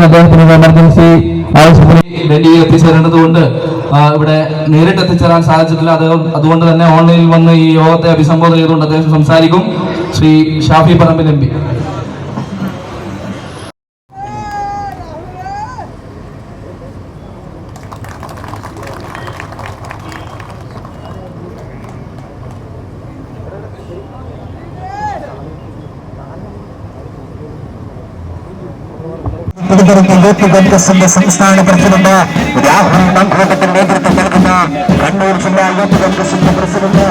ഉടൻ അദ്ദേഹത്തിന് ഒരു എമർജൻസി ആവശ്യത്തിന് ഡൽഹി എത്തിച്ചേരേണ്ടതുകൊണ്ട് കൊണ്ട് ഇവിടെ നേരിട്ട് എത്തിച്ചേരാൻ സാധിച്ചിട്ടില്ല. അത് അതുകൊണ്ട് തന്നെ ഓൺലൈനിൽ വന്ന് ഈ യോഗത്തെ അഭിസംബോധന ചെയ്തുകൊണ്ട് അദ്ദേഹം സംസാരിക്കും. ശ്രീ ഷാഫി പറമ്പിൽ എം പി പ്രതികരിക്കുന്ന യൂത്ത് കോൺഗ്രസിന്റെ സംസ്ഥാന പ്രസിഡന്റ് രാഹുൽ മങ്കൂട്ടത്തിന്റെ നേതൃത്വം നൽകുന്ന കണ്ണൂർ ജില്ലാ യൂത്ത് കോൺഗ്രസിന്റെ പ്രസിഡന്റ്